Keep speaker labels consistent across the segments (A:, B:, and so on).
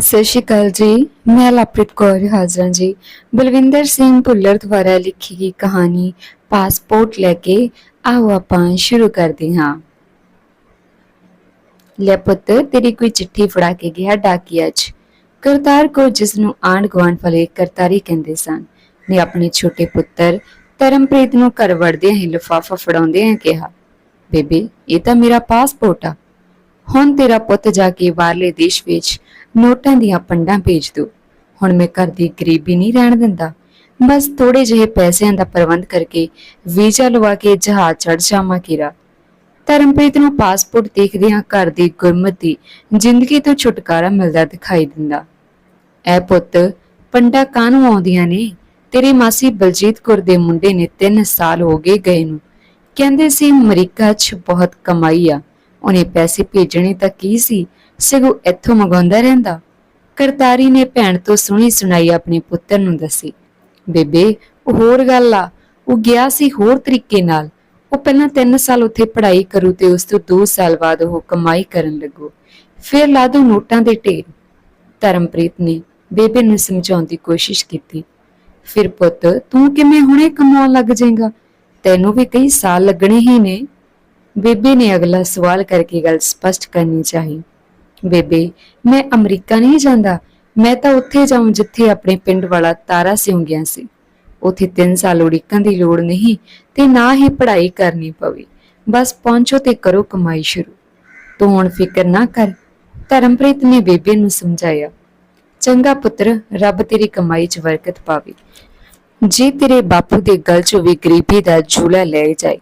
A: ਸਤਿ ਸ਼੍ਰੀ ਅਕਾਲ ਜੀ। ਮੈਂ ਲਵਪ੍ਰੀਤ ਕੌਰ ਹਾਜ਼ਰਾਂ ਜੀ। ਬਲਵਿੰਦਰ ਸਿੰਘ ਭੁੱਲਰ ਦੁਆਰਾ ਲਿਖੀ ਗਈ ਕਹਾਣੀ ਪਾਸਪੋਰਟ ਲੈ ਕੇ ਆਓ ਆਪਾਂ ਸ਼ੁਰੂ ਕਰਦੇ ਹਾਂ। ਲੈ ਪੁੱਤ, ਤੇਰੀ ਕੋਈ ਚਿੱਠੀ ਫੜਾ ਕੇ ਗਿਆ ਡਾਕੀਆ 'ਚ। ਕਰਤਾਰ ਕੋ ਜਿਸ ਨੂੰ ਆਂਢ ਗੁਆਂਢ ਵਾਲੇ ਕਰਤਾਰੀ ਕਹਿੰਦੇ ਸਨ, ਨੇ ਆਪਣੇ ਛੋਟੇ ਪੁੱਤਰ ਧਰਮਪ੍ਰੀਤ ਨੂੰ ਘਰ ਵੜਦਿਆਂ ਹੀ ਲਿਫਾਫਾ ਫੜਾਉਂਦਿਆਂ ਕਿਹਾ, ਬੇਬੇ, ਇਹ ਤਾਂ ਮੇਰਾ ਪਾਸਪੋਰਟ ਆ। ਹੁਣ ਤੇਰਾ ਪੁੱਤ ਜਾ ਕੇ ਬਾਹਰਲੇ ਦੇਸ਼ ਵਿੱਚ ਨੋਟਾਂ ਦੀਆਂ ਪੰਡਾਂ ਭੇਜ ਦੋ ਹੁਣ ਮੈਂ ਘਰ ਦੀ ਗਰੀਬੀ ਨਹੀਂ ਰਹਿਣ ਦਿੰਦਾ। ਬਸ ਥੋੜੇ ਜਿਹੇ ਪੈਸਿਆਂ ਦਾ ਪ੍ਰਬੰਧ ਕਰਕੇ ਵੀਜ਼ਾ ਲਵਾ ਕੇ ਜਹਾਜ਼ ਚੜ ਜਾਵਾਂ ਕੀਰਾ। ਧਰਮਪ੍ਰੀਤ ਨੂੰ ਪਾਸਪੋਰਟ ਦੇਖਦਿਆਂ ਘਰ ਦੀ ਗੁਰਮਤੀ ਜ਼ਿੰਦਗੀ ਤੋਂ ਛੁਟਕਾਰਾ ਮਿਲਦਾ ਦਿਖਾਈ ਦਿੰਦਾ। ਐ ਪੁੱਤ, ਪੰਡਾ ਕਾਹਨੂੰ ਆਉਂਦੀਆਂ ਨੇ? ਤੇਰੀ ਮਾਸੀ ਬਲਜੀਤ ਕੌਰ ਦੇ ਮੁੰਡੇ ਨੇ 3 ਸਾਲ ਹੋ ਗਏ ਗਏ ਨੂੰ। ਕਹਿੰਦੇ ਸੀ ਅਮਰੀਕਾ 'ਚ ਬਹੁਤ ਕਮਾਈ ਆ। ਉਹਨੇ ਪੈਸੇ ਭੇਜਣੇ ਤਾਂ ਕੀ ਸੀ? ਸਗੋਂ ਇੱਥੋਂ ਮੰਗਾਉਂਦਾ ਰਹਿੰਦਾ। ਕਰਤਾਰੀ ਨੇ ਭੈਣ ਤੋਂ ਸੁਣੀ ਸੁਣਾਈ ਆਪਣੇ ਪੁੱਤਰ ਨੂੰ ਦੱਸੀ, ਬੇਬੇ, ਉਹ ਹੋਰ ਗੱਲ ਆ। ਉਹ ਗਿਆ ਸੀ ਹੋਰ ਤਰੀਕੇ ਨਾਲ। ਉਹ ਪਹਿਲਾਂ 3 ਸਾਲ ਉੱਥੇ ਪੜ੍ਹਾਈ ਕਰੂ ਤੇ ਉਸ ਤੋਂ 2 ਸਾਲ ਬਾਅਦ ਉਹ ਕਮਾਈ ਕਰਨ ਲੱਗੂ। ਫਿਰ ਲਾ ਦੋ ਨੋਟਾਂ ਦੇ ਢੇਰ। ਧਰਮਪ੍ਰੀਤ ਨੇ ਬੇਬੇ ਨੂੰ ਸਮਝਾਉਣ ਦੀ ਕੋਸ਼ਿਸ਼ ਕੀਤੀ। ਫਿਰ ਪੁੱਤ, ਤੂੰ ਕਿਵੇਂ ਹੁਣੇ ਕਮਾਉਣ ਲੱਗ ਜਾਏਗਾ? ਤੈਨੂੰ ਵੀ ਕਈ ਸਾਲ ਲੱਗਣੇ ਹੀ ਨੇ। ਬੇਬੇ ਨੇ ਅਗਲਾ ਸਵਾਲ ਕਰਕੇ ਗੱਲ ਸਪਸ਼ਟ ਕਰਨੀ ਚਾਹੀ। ਬੇਬੇ, ਮੈਂ ਅਮਰੀਕਾ ਨਹੀਂ ਜਾਂਦਾ। ਮੈਂ ਤਾਂ ਉੱਥੇ ਜਾਉਂ ਜਿੱਥੇ ਆਪਣੇ ਪਿੰਡ ਵਾਲਾ ਤਾਰਾ ਸਿਉਂ ਗਿਆ ਸੀ। ਉੱਥੇ 3 ਸਾਲ ਉਡੀਕਣ ਦੀ ਲੋੜ ਨਹੀਂ ਤੇ ਨਾ ਹੀ ਪੜ੍ਹਾਈ ਕਰਨੀ ਪਵੇ। ਬਸ ਪਹੁੰਚੋ ਤੇ ਕਰੋ ਕਮਾਈ ਸ਼ੁਰੂ। ਤੂੰ ਹੁਣ ਫਿਕਰ ਨਾ ਕਰ। ਧਰਮਪ੍ਰੀਤ ਨੇ ਬੇਬੇ ਨੂੰ ਸਮਝਾਇਆ, ਚੰਗਾ ਪੁੱਤਰ, ਰੱਬ ਤੇਰੀ ਕਮਾਈ 'ਚ ਬਰਕਤ ਪਾਵੇ। ਜੇ ਤੇਰੇ ਬਾਪੂ ਦੇ ਗਲ 'ਚੋਂ ਵੀ ਗਰੀਬੀ ਦਾ ਝੂਲਾ ਲੈ ਜਾਏ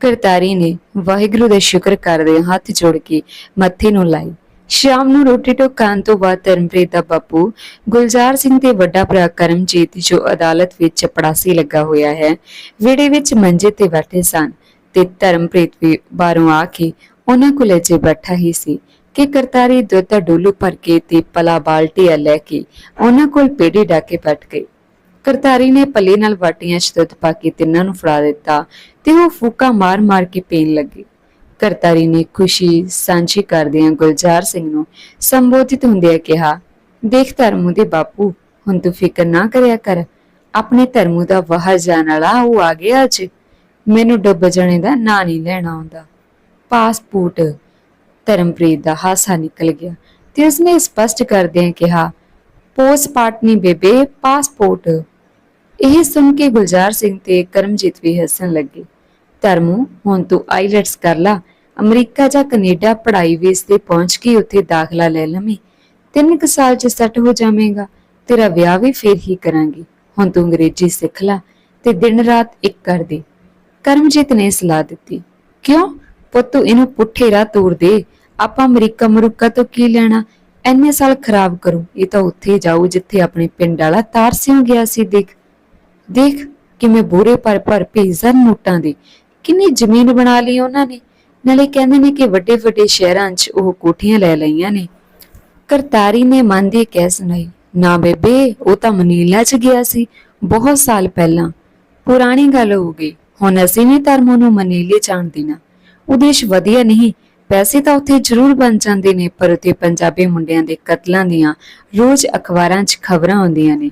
A: ਕਰਤਾਰੀ ਨੇ ਵਾਹਿਗੁਰੂ ਦਾ ਸ਼ੁਕਰ ਕਰਦੇ ਹੱਥ ਜੋੜ ਕੇ ਮੱਥੇ ਨੂੰ ਲਾਈ। ਸ਼ਾਮ ਨੂੰ ਰੋਟੀ ਟੋਕ ਤੋਂ ਬਾਅਦ ਧਰਮਪ੍ਰੀਤ ਦਾ ਬਾਪੂ ਗੁਲਜ਼ਾਰ ਸਿੰਘ ਤੇ ਵੱਡਾ ਭਰਾ ਕਰਮਜੀਤ, ਜੋ ਅਦਾਲਤ ਵਿੱਚ ਚਪੜਾਸੀ ਲੱਗਾ ਹੋਇਆ ਹੈ ਵਿੜੇ ਵਿੱਚ ਮੰਜੇ ਤੇ ਬੈਠੇ ਸਨ ਤੇ ਧਰਮਪ੍ਰੀਤ ਵੀ ਬਾਹਰੋਂ ਆ ਕੇ ਉਹਨਾਂ ਕੋਲ ਅਜੇ ਬੈਠਾ ਹੀ ਸੀ ਕਿ ਕਰਤਾਰੀ ਦੁੱਧ ਦਾ ਡੋਲੂ ਭਰ ਕੇ ਤੇ ਪਲਾ ਬਾਲਟੀ ਲੈ ਕੇ ਉਹਨਾਂ ਕੋਲ ਪੇੜੀ ਡਾ ਕੇ ਬੈਠ ਗਈ। ਕਰਤਾਰੀ ਨੇ ਪੱਲੇ ਨਾਲ ਵਾਟੀਆਂ 'ਚ ਦੁੱਧ ਪਾ ਕੇ ਤਿੰਨਾਂ ਨੂੰ ਫੜਾ ਦਿੱਤਾ ਤੇ ਉਹ ਫੂਕਾ ਮਾਰ-ਮਾਰ ਕੇ ਪੀਣ ਲੱਗੀ। ਕਰਤਾਰੀ ਨੇ ਖੁਸ਼ੀ ਸਾਂਝੀ ਕਰਦਿਆਂ ਗੁਲਜ਼ਾਰ ਸਿੰਘ ਨੂੰ ਸੰਬੋਧਿਤ ਹੁੰਦਿਆਂ ਕਿਹਾ, ਦੇਖ ਧਰਮੂ ਦੇ ਬਾਪੂ, ਹੁਣ ਤੂੰ ਫਿਕਰ ਨਾ ਕਰਿਆ ਕਰ। ਆਪਣੇ ਧਰਮੂ ਦਾ ਬਾਹਰ ਜਾਣ ਵਾਲਾ ਉਹ ਆ ਗਿਆ ਅੱਜ। ਮੈਨੂੰ ਡੁੱਬ ਜਾਣੇ ਦਾ ਨਾਂ ਨਹੀਂ ਲੈਣਾ ਆਉਂਦਾ। ਪਾਸਪੋਰਟ ਧਰਮਪ੍ਰੀਤ ਦਾ ਹਾਸਾ ਨਿਕਲ ਗਿਆ ਤੇ ਉਸਨੇ ਸਪਸ਼ਟ ਕਰਦਿਆਂ ਕਿਹਾ, ਪੋਸਟ ਨਹੀਂ ਬੇਬੇ ਪਾਸਪੋਰਟ ਇਹ ਸੁਣ ਕੇ ਗੁਲਜ਼ਾਰ ਸਿੰਘ ਤੇ ਕਰਮਜੀਤ ਵੀ ਹੱਸਣ ਲੱਗੇ। ਧਰਮੂ, ਹੁਣ ਤੂੰ ਆਈਲੈਟਸ ਕਰ ਲਾ। ਅਮਰੀਕਾ ਜਾਂ ਕੈਨੇਡਾ ਪੜ੍ਹਾਈ ਵੀਸ ਤੇ ਪਹੁੰਚ ਕੇ ਉੱਥੇ ਦਾਖਲਾ ਲੈ ਲਵੇਂ। ਤਿੰਨ ਕੁ ਸਾਲ ਚ ਸੈੱਟ ਹੋ ਜਾਵੇਂਗਾ। ਤੇਰਾ ਵਿਆਹ ਵੀ ਫੇਰ ਹੀ ਕਰਾਂਗੀ। ਹੁਣ ਤੂੰ ਅੰਗਰੇਜ਼ੀ ਸਿੱਖ ਲਾ ਤੇ ਦਿਨ ਰਾਤ ਇੱਕ ਕਰ ਦੇ। ਕਰਮਜੀਤ ਨੇ ਸਲਾਹ ਦਿੱਤੀ। ਕਿਉਂ? ਪੁੱਤ, ਤੂੰ ਇਹਨੂੰ ਪੁੱਠੇ ਰਾਹ ਤੋਰ ਦੇ। ਆਪਾਂ ਅਮਰੀਕਾ ਮਰੁੱਕਾ ਤੋਂ ਕੀ ਲੈਣਾ? ਐਨੇ ਸਾਲ ਖਰਾਬ ਕਰੂ। ਇਹ ਤਾਂ ਉੱਥੇ ਜਾਊ ਜਿੱਥੇ ਆਪਣੇ ਪਿੰਡ ਵਾਲਾ ਤਾਰ ਸਿਉਂ ਗਿਆ ਸੀ, ਦੇਖ। ਦੇਖ ਕਿਵੇਂ ਬੂਰੇ ਪਰ ਪਰ ਭੇਜਣ ਨੋਟਾਂ ਦੇ। ਕਿੰਨੀ ਜ਼ਮੀਨ ਬਣਾ ਲਈ ਉਹਨਾਂ ਨੇ। ਨਾਲੇ ਕਹਿੰਦੇ ਨੇ ਕਿ ਵੱਡੇ ਵੱਡੇ ਸ਼ਹਿਰਾਂ 'ਚ ਉਹ ਕੋਠੀਆਂ ਲੈ ਲਈਆਂ ਨੇ। ਕਰਤਾਰੀ ਨੇ ਮਨ ਦੀ ਕਹਿ ਸੁਣਾਈ, ਨਾ ਬੇਬੇ, ਉਹ ਤਾਂ ਮਨੀਲਾ 'ਚ ਗਿਆ ਸੀ ਬਹੁਤ ਸਾਲ ਪਹਿਲਾਂ। ਪੁਰਾਣੀ ਗੱਲ ਹੋ ਗਈ। ਹੁਣ ਅਸੀਂ ਵੀ ਧਰਮ ਨੂੰ ਮਨੀਲੇ ਜਾਣ ਦੇਣਾ। ਉਦੇਸ਼ ਵਧੀਆ ਨਹੀਂ, ਪੈਸੇ ਤਾਂ ਉੱਥੇ ਜ਼ਰੂਰ ਬਣ ਜਾਂਦੇ ਨੇ, ਪਰ ਉੱਥੇ ਪੰਜਾਬੀ ਮੁੰਡਿਆਂ ਦੇ ਕਤਲਾਂ ਦੀਆਂ ਰੋਜ਼ ਅਖਬਾਰਾਂ 'ਚ ਖਬਰਾਂ ਆਉਂਦੀਆਂ ਨੇ।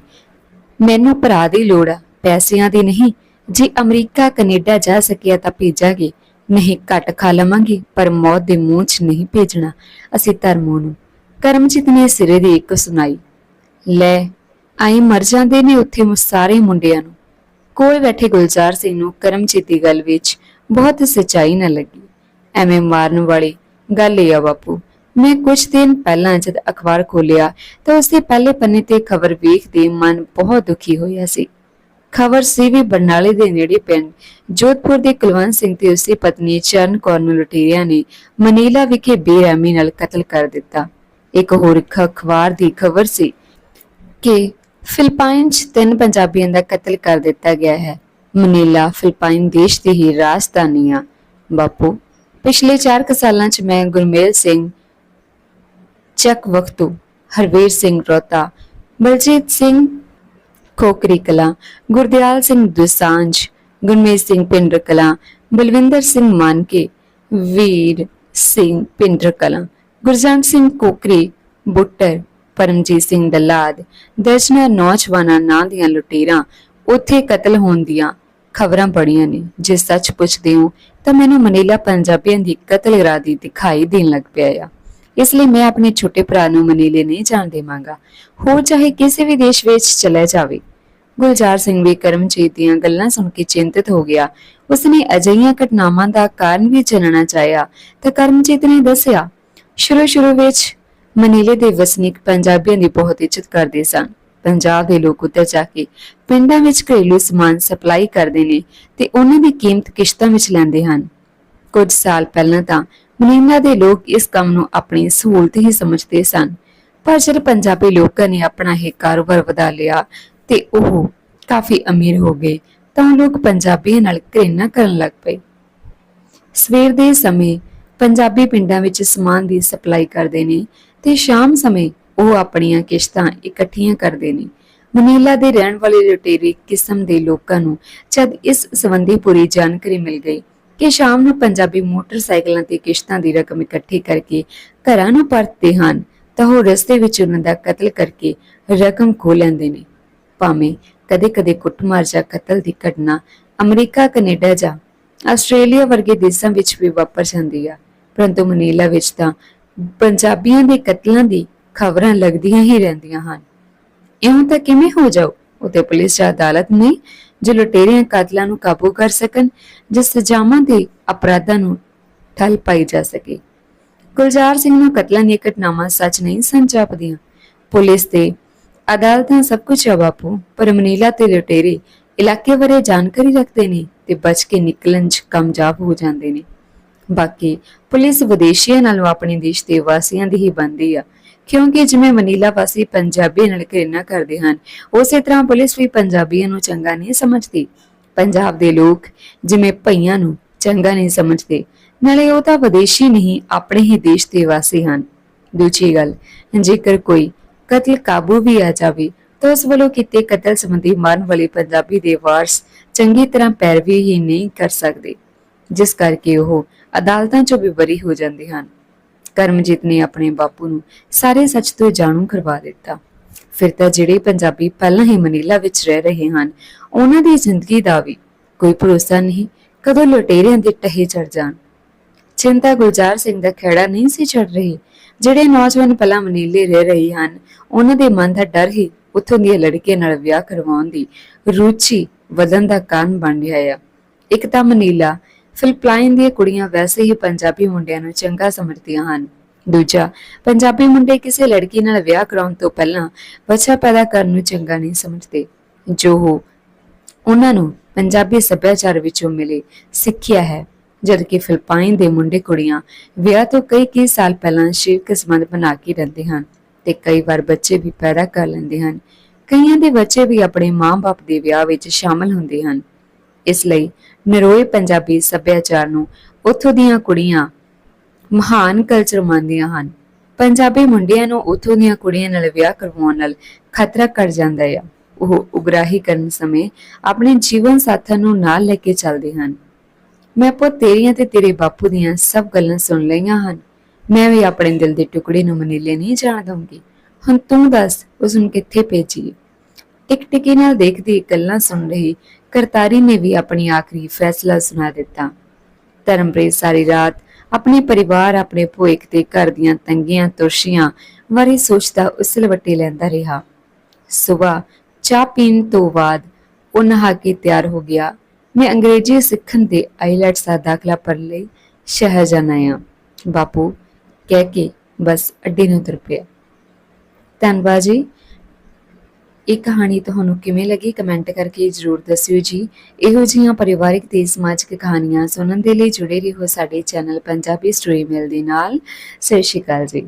A: ਮੈਨੂੰ ਭਰਾ ਦੀ ਲੋੜ ਆ। ਪੈਸਿਆਂ ਦੀ ਨਹੀਂ, ਜੇ ਅਮਰੀਕਾ, ਕੈਨੇਡਾ ਜਾ ਸਕਿਆ ਤਾਂ ਭੇਜਾਂਗੇ। ਨਹੀਂ, ਘੱਟ ਖਾ ਲਵਾਂਗੇ, ਪਰ ਮੌਤ ਦੇ ਮੂੰਹ 'ਚ ਨਹੀਂ ਭੇਜਣਾ। ਅਸੀਂ ਧਰਮੋਂ ਨੂੰ। ਕਰਮਜੀਤ ਨੇ ਸਿਰੇ ਦੀ ਇੱਕ ਸੁਣਾਈ। ਲੈ, ਆਈ ਮਰ ਜਾਂਦੇ ਨੇ ਉੱਥੇ ਸਾਰੇ ਮੁੰਡਿਆਂ ਨੂੰ। ਕੋਲ ਬੈਠੇ ਗੁਲਜ਼ਾਰ ਸਿੰਘ ਨੂੰ ਕਰਮਜੀਤ ਦੀ ਗੱਲ ਵਿੱਚ ਬਹੁਤ ਸਚਾਈ ਨਾ ਲੱਗੀ। ਐਵੇਂ ਮਾਰਨ ਵਾਲੀ ਗੱਲ ਇਹ ਆ ਬਾਪੂ। ਮੈਂ ਕੁਝ ਦਿਨ ਪਹਿਲਾਂ ਜਦ ਅਖਬਾਰ ਖੋਲਿਆ ਤਾਂ ਉਸ ਦੇ ਪਹਿਲੇ ਪੰਨੇ ਤੇ ਖਬਰ ਵੇਖਦੇ ਮਨ ਬਹੁਤ ਦੁਖੀ ਹੋਇਆ ਸੀ। ਖਬਰ ਸੀ ਵੀ ਬਰਨਾਲੇ ਦੇ ਨੇੜੇ ਪਿੰਡ ਜੋਧਪੁਰ ਦੇ ਕੁਲਵੰਤ ਸਿੰਘ ਤੇ ਉਸਦੀ ਪਤਨੀ ਚਰਨ ਕੌਰ ਨੂੰ ਲੁਟੇਰਿਆਂ ਨੇ ਮਨੀਲਾ ਵਿਖੇ ਬੇਰਹਿਮੀ ਨਾਲ ਕਤਲ ਕਰ ਦਿੱਤਾ। ਇੱਕ ਹੋਰ ਅਖਬਾਰ ਦੀ ਖਬਰ ਸੀ ਕਿ ਫਿਲਪਾਈਨ 'ਚ ਤਿੰਨ ਪੰਜਾਬੀਆਂ ਦਾ ਕਤਲ ਕਰ ਦਿੱਤਾ ਗਿਆ ਹੈ। ਮਨੀਲਾ ਫਿਲਪਾਈਨ ਦੇਸ਼ ਦੀ ਹੀ ਰਾਜਧਾਨੀ ਆ। ਬਾਪੂ, ਪਿਛਲੇ 4 ਕੁ ਸਾਲਾਂ 'ਚ ਮੈਂ ਗੁਰਮੇਲ ਸਿੰਘ ਚੱਕ ਵਖਤੂ ਹਰਵੀਰ ਸਿੰਘ ਰੋਤਾ ਬਲਜੀਤ ਸਿੰਘ ਖੋਕਰੀ ਕਲਾ, ਗੁਰਦਿਆਲ ਸਿੰਘ ਦੁਸਾਂਝ, ਗੁਰਮੇਜ ਸਿੰਘ ਪਿੰਡਰ ਕਲਾ, ਬਲਵਿੰਦਰ ਸਿੰਘ ਮਾਨਕੇ, ਵੀਰ ਸਿੰਘ ਪਿੰਡਰ ਕਲਾ ਗੁਰਜੰਟ ਸਿੰਘ ਕੋਕਰੀ, ਬੁੱਟਰ, ਪਰਮਜੀਤ ਸਿੰਘ ਦਲਾਦ ਦਰਜਨਾਂ ਨੌਜਵਾਨਾਂ ਨਾਂ ਦੀਆਂ ਲੁਟੇਰਾਂ, ਉੱਥੇ ਕਤਲ ਹੋਣ ਦੀਆਂ ਖਬਰਾਂ ਪੜੀਆਂ ਨੇ। ਜੇ ਸੱਚ ਪੁੱਛਦੇ ਹੋ ਤਾਂ ਮੈਨੂੰ ਮਨੀਲਾ ਪੰਜਾਬੀਆਂ ਦੀ ਕਤਲ ਦੀ ਦਿਖਾਈ ਦੇਣ ਲੱਗ ਪਿਆ ਆ। ਇਸ ਲਈ ਮੈਂ ਆਪਣੇ ਛੋਟੇ ਭਰਾ ਨੂੰ ਮਨੀਲੇ ਨਹੀਂ ਜਾਣ ਦੇਵਾਂਗਾ। ਹੋਰ ਚਾਹੇ ਕਿਸੇ ਵੀ ਦੇਸ਼ ਵਿੱਚ ਚਲੇ ਜਾਵੇ, ਗੁਲਜ਼ਾਰ ਸਿੰਘ ਵੀ ਕਰਮਜੀਤ ਦੀਆਂ ਗੱਲਾਂ ਸੁਣ ਕੇ ਚਿੰਤਤ ਹੋ ਗਿਆ। ਉਸਨੇ ਅਜਿਹੀਆਂ ਘਟਨਾਵਾਂ ਦਾ ਕਾਰਨ ਵੀ ਜਾਣਨਾ ਚਾਹਿਆ ਤਾਂ ਕਰਮਜੀਤ ਨੇ ਦੱਸਿਆ ਸ਼ੁਰੂ ਸ਼ੁਰੂ ਵਿੱਚ ਮਨੀਲੇ ਦੇ ਵਸਨੀਕ ਪੰਜਾਬੀਆਂ ਦੀ ਬਹੁਤ ਇੱਜ਼ਤ ਕਰਦੇ ਸਨ। ਪੰਜਾਬ ਦੇ ਲੋਕ ਉੱਤੇ ਜਾ ਕੇ ਪਿੰਡਾਂ ਵਿੱਚ ਘਰੇਲੂ ਸਮਾਨ ਸਪਲਾਈ ਕਰਦੇ ਨੇ ਤੇ ਉਹਨਾਂ ਦੀ ਕੀਮਤ ਕਿਸ਼ਤਾਂ ਵਿੱਚ ਲੈਂਦੇ ਹਨ। ਕੁਝ ਸਾਲ ਪਹਿਲਾਂ ਤਾਂ ਮਨੀਲਾ ਦੇ ਲੋਕ ਇਸ ਕੰਮ ਨੂੰ ਆਪਣੀ ਸਹੂਲਤ ਹੀ ਸਮਝਦੇ ਸਨ। ਪਰ ਜਦ ਪੰਜਾਬੀ ਲੋਕਾਂ ਨੇ ਆਪਣਾ ਇਹ ਕਾਰੋਬਾਰ ਵਧਾ ਲਿਆ ਤੇ ਉਹ ਕਾਫੀ ਅਮੀਰ ਹੋ ਗਏ, ਤਾਂ ਲੋਕ ਪੰਜਾਬੀਆਂ ਨਾਲ ਘৃਣਾ ਕਰਨ ਲੱਗ ਪਏ। ਸਵੇਰ ਦੇ ਸਮੇਂ ਪੰਜਾਬੀ ਪਿੰਡਾਂ ਵਿੱਚ ਸਮਾਨ ਦੀ ਸਪਲਾਈ ਕਰਦੇ ਨੇ ਤੇ ਸ਼ਾਮ ਸਮੇਂ ਉਹ ਆਪਣੀਆਂ ਕਿਸ਼ਤਾਂ ਇਕੱਠੀਆਂ ਕਰਦੇ ਨੇ। ਮਨੀਲਾ ਦੇ ਰਹਿਣ ਵਾਲੇ ਲੁਟੇਰੇ ਕਿਸਮ ਦੇ ਲੋਕਾਂ ਨੂੰ ਜਦ ਇਸ ਸੰਬੰਧੀ ਪੂਰੀ ਜਾਣਕਾਰੀ ਮਿਲ ਗਈ ਕਿ ਸ਼ਾਮ ਨੂੰ ਪੰਜਾਬੀ ਮੋਟਰਸਾਈਕਲਾਂ ਤੇ ਕਿਸ਼ਤਾਂ ਦੀ ਰਕਮ ਇਕੱਠੀ ਕਰਕੇ ਘਰਾਂ ਨੂੰ ਪਰਤਦੇ ਹਨ, ਤਾਂ ਉਹ ਰਸਤੇ ਵਿੱਚ ਉਹਨਾਂ ਦਾ ਕਤਲ ਕਰਕੇ ਰਕਮ ਖੋ ਲੈਂਦੇ ਨੇ। ਭਾਵੇਂ ਕਦੇ-ਕਦੇ ਕੁੱਟਮਾਰ ਜਾਂ ਕਤਲ ਦੀ ਘਟਨਾ ਅਮਰੀਕਾ, ਕੈਨੇਡਾ ਜਾਂ ਆਸਟ੍ਰੇਲੀਆ ਵਰਗੇ ਦੇਸ਼ਾਂ ਵਿੱਚ ਵੀ ਵਾਪਰ ਜਾਂਦੀ ਆ, ਪਰੰਤੂ ਮਨੀਲਾ ਵਿੱਚ ਤਾਂ ਪੰਜਾਬੀਆਂ ਦੇ ਕਤਲਾਂ ਦੀ ਖਬਰਾਂ ਲੱਗਦੀਆਂ ਹੀ ਰਹਿੰਦੀਆਂ ਹਨ। ਇਉਂ ਤਾਂ ਕਿਵੇਂ ਹੋ ਜਾਓ ਉਤੇ ਪੁਲਿਸ ਜਾਂ ਅਦਾਲਤ ਨਹੀਂ? ਜੋ ਲੁਟੇਰਿਆਂ ਕਾਤਲਾਂ ਨੂੰ ਕਾਬੂ ਕਰ ਸਕਣ ਜਿਸ ਸਜ਼ਾਵਾਂ ਦੇ ਅਪਰਾਧਾਂ ਨੂੰ ਠੱਲ ਪਾਈ ਜਾ ਸਕੇ। ਗੁਲਜ਼ਾਰ ਸਿੰਘ ਨੂੰ ਕਤਲਾਂ ਦੀਆਂ ਘਟਨਾਵਾਂ ਸੱਚ ਨਹੀਂ ਸਨ ਜਾਪਦੀਆਂ। ਪੁਲਿਸ ਤੇ ਅਦਾਲਤਾਂ ਸਭ ਕੁਝ ਆ ਬਾਪੂ, ਪਰ ਮਨੀਲਾ ਤੇ ਲੁਟੇਰੇ ਇਲਾਕੇ ਬਾਰੇ ਜਾਣਕਾਰੀ ਰੱਖਦੇ ਨੇ ਤੇ ਬਚ ਕੇ ਨਿਕਲਣ 'ਚ ਕਾਮਯਾਬ ਹੋ ਜਾਂਦੇ ਨੇ। ਬਾਕੀ ਪੁਲਿਸ ਵਿਦੇਸ਼ੀਆਂ ਨਾਲੋਂ ਆਪਣੇ ਦੇਸ਼ ਦੇ ਵਾਸੀਆਂ ਦੀ ਹੀ ਬੰਦੀ ਆ। ਕਿਉਂਕਿ ਜਿਵੇਂ ਮਨੀਲਾ ਵਾਸੀ ਪੰਜਾਬੀ ਨਾਲ ਘਿਰਨਾ ਕਰਦੇ ਹਨ, ਉਸੇ ਤਰ੍ਹਾਂ ਪੁਲਿਸ ਵੀ ਪੰਜਾਬੀਆਂ ਨੂੰ ਚੰਗਾ ਨਹੀਂ ਸਮਝਦੀ। ਪੰਜਾਬ ਦੇ ਲੋਕ ਜਿਵੇਂ ਭਈਆਂ ਨੂੰ ਚੰਗਾ ਨਹੀਂ ਸਮਝਦੇ, ਨਾਲੇ ਉਹ ਤਾਂ ਵਿਦੇਸ਼ੀ ਨਹੀਂ, ਆਪਣੇ ਹੀ ਦੇਸ਼ ਦੇ ਵਾਸੀ ਹਨ। ਦੂਜੀ ਗੱਲ, ਜੇਕਰ ਕੋਈ ਕਤਲ ਕਾਬੂ ਵੀ ਆ ਜਾਵੇ, ਤਾਂ ਉਸ ਵੱਲੋਂ ਕੀਤੇ ਕਤਲ ਸੰਬੰਧੀ ਮਰਨ ਵਾਲੇ ਪੰਜਾਬੀ ਦੇ ਵਾਰਸ ਚੰਗੀ ਤਰ੍ਹਾਂ ਪੈਰਵੀ ਹੀ ਨਹੀਂ ਕਰ ਸਕਦੇ, ਜਿਸ ਕਰਕੇ ਉਹ ਅਦਾਲਤਾਂ 'ਚੋਂ ਵੀ ਬਰੀ ਹੋ ਜਾਂਦੇ ਹਨ। ਕਰਮਜੀਤ ਨੇ ਆਪਣੇ ਬਾਪੂ ਨੂੰ ਸਾਰੇ ਸੱਚ ਤੋਂ ਜਾਣੂ ਕਰਵਾ ਦਿੱਤਾ। ਫਿਰ ਤਾਂ ਜਿਹੜੇ ਪੰਜਾਬੀ ਪਹਿਲਾਂ ਹੀ ਮਨੀਲਾ ਵਿੱਚ ਰਹਿ ਰਹੇ ਹਨ, ਉਹਨਾਂ ਦੀ ਜ਼ਿੰਦਗੀ ਦਾ ਵੀ ਕੋਈ ਭਰੋਸਾ ਨਹੀਂ, ਕਦੋਂ ਲੁਟੇਰਿਆਂ ਦੇ ਟਹੇ ਚੜ ਜਾਣ। ਚਿੰਤਾ ਗੁਲਜ਼ਾਰ ਸਿੰਘ ਦਾ ਖੇੜਾ ਨਹੀਂ ਸੀ ਛੱਡ ਰਹੀ, ਜਿਹੜੇ ਨੌਜਵਾਨ ਪਹਿਲਾਂ ਮਨੀਲੇ ਰਹਿ ਰਹੇ ਹਨ, ਉਹਨਾਂ ਦੇ ਮਨ ਦਾ ਡਰ ਹੀ ਉੱਥੋਂ ਦੀਆਂ ਲੜਕੀਆਂ ਨਾਲ ਵਿਆਹ ਕਰਵਾਉਣ ਦੀ ਰੁਚੀ ਵਧਣ ਦਾ ਕਾਰਨ ਬਣ ਰਿਹਾ ਆ। ਇੱਕ ਤਾਂ ਮਨੀਲਾ ਫਿਲਪਾਈਨ ਦੀਆਂ ਕੁੜੀਆਂ ਵੈਸੇ ਹੀ ਪੰਜਾਬੀ ਮੁੰਡਿਆਂ ਨੂੰ ਚੰਗਾ ਸਮਝਦੀਆਂ ਹਨ। ਦੂਜਾ, ਪੰਜਾਬੀ ਮੁੰਡੇ ਕਿਸੇ ਲੜਕੀ ਨਾਲ ਵਿਆਹ ਕਰਾਉਣ ਤੋਂ ਪਹਿਲਾਂ ਬੱਚਾ ਪੈਦਾ ਕਰਨ ਨੂੰ ਚੰਗਾ ਨਹੀਂ ਸਮਝਦੇ। ਜੋ ਉਹਨਾਂ ਨੂੰ ਪੰਜਾਬੀ ਸੱਭਿਆਚਾਰ ਵਿੱਚੋਂ ਮਿਲੇ, ਸਿੱਖਿਆ ਹੈ। ਜਦ ਫਿਲਪਾਈਨ ਦੇ ਮੁੰਡੇ ਕੁੜੀਆਂ ਵਿਆਹ ਤੋਂ ਕਈ ਕਈ ਸਾਲ ਪਹਿਲਾਂ ਸ਼ੀਰਕ ਸੰਬੰਧ ਬਣਾ ਕੇ ਰਹਿੰਦੇ ਹਨ ਤੇ ਕਈ ਵਾਰ ਬੱਚੇ ਵੀ ਪੈਦਾ ਕਰ ਲੈਂਦੇ ਹਨ। ਕਈਆਂ ਦੇ ਬੱਚੇ ਵੀ ਆਪਣੇ ਮਾਂ-ਬਾਪ ਦੇ ਵਿਆਹ ਵਿੱਚ ਸ਼ਾਮਲ ਹੁੰਦੇ ਹਨ। ਇਸ ਲਈ ਨਰੋਏ ਪੰਜਾਬੀ ਸੱਭਿਆਚਾਰ ਨੂੰ ਉੱਥੋਂ ਦੀਆਂ ਕੁੜੀਆਂ ਮਹਾਨ ਕਲਚਰ ਮੰਨਦੀਆਂ ਹਨ। ਪੰਜਾਬੀ ਮੁੰਡਿਆਂ ਨੂੰ ਉੱਥੋਂ ਦੀਆਂ ਕੁੜੀਆਂ ਨਾਲ ਵਿਆਹ ਕਰਵਾਉਣ ਨਾਲ ਖਤਰਾ ਕਰ ਜਾਂਦਾ ਹੈ ਉਹ ਉਗਰਾਹੀ ਕਰਨ ਸਮੇਂ ਆਪਣੇ ਜੀਵਨ ਸਾਥੀਆਂ ਨੂੰ ਨਾਲ ਲੈ ਕੇ ਚੱਲਦੇ ਹਨ। ਮੈਂ ਪੁੱਤ ਤੇਰੀਆਂ ਤੇ ਤੇਰੇ ਬਾਪੂ ਦੀਆਂ ਸਭ ਗੱਲਾਂ ਸੁਣ ਲਈਆਂ ਹਨ। ਮੈਂ ਵੀ ਆਪਣੇ ਦਿਲ ਦੇ ਟੁਕੜੇ ਨੂੰ ਮਨੀਲੇ ਨਹੀਂ ਜਾਣ ਦਊਂਗੀ। ਹੁਣ ਤੂੰ ਦੱਸ, ਉਸ ਨੂੰ ਕਿੱਥੇ ਭੇਜੀ ਟਿਕ ਟਿਕੀ ਨਾਲ ਦੇਖਦੀ ਗੱਲਾਂ ਸੁਣ ਰਹੀ ਕਰਤਾਰੀ ਨੇ ਵੀ ਆਪਣੀ ਆਖਰੀ ਫੈਸਲਾ ਸੁਣਾ ਦਿੱਤਾ। ਧਰਮਪ੍ਰੀਤ ਸਾਰੀ ਰਾਤ ਆਪਣੇ ਪਰਿਵਾਰ, ਆਪਣੇ ਭੋਇਕ ਤੇ ਘਰ ਦੀਆਂ ਤੰਗੀਆਂ ਤੁਰਸ਼ੀਆਂ ਬਾਰੇ ਸੋਚਦਾ ਉਸਲਵੱਟੇ ਲੈਂਦਾ ਰਿਹਾ। ਸਵੇਰ ਚਾਹ ਪੀਣ ਤੋਂ ਬਾਅਦ ਉਹ ਨਹਾ ਕੇ ਤਿਆਰ ਹੋ ਗਿਆ। ਮੈਂ ਅੰਗਰੇਜ਼ੀ ਸਿੱਖਣ ਦੇ ਆਈਲੈਟਸ ਦਾ ਦਾਖਲਾ ਭਰਨ ਲਈ ਸ਼ਹਿਰ ਜਾਣਾ ਆ। ਬਾਪੂ, ਕਹਿ ਕੇ ਬਸ ਅੱਡੇ ਨੂੰ ਤੁਰ ਪਿਆ। ਧੰਨਵਾਦ ਜੀ। ਇਹ ਕਹਾਣੀ ਤੁਹਾਨੂੰ ਕਿਵੇਂ ਲੱਗੀ? ਕਮੈਂਟ ਕਰਕੇ ਜਰੂਰ ਦੱਸਿਓ ਜੀ। ਇਹੋ ਜਿਹੀਆਂ ਪਰਿਵਾਰਿਕ ਤੇ ਸਮਾਜਿਕ ਕਹਾਣੀਆਂ ਸੁਣਨ ਦੇ ਲਈ ਜੁੜੇ ਰਹੋ ਸਾਡੇ ਚੈਨਲ ਪੰਜਾਬੀ ਸਟੋਰੀ ਮਿਲ ਦੇ ਨਾਲ। ਸਤਿ ਸ਼੍ਰੀ ਅਕਾਲ ਜੀ।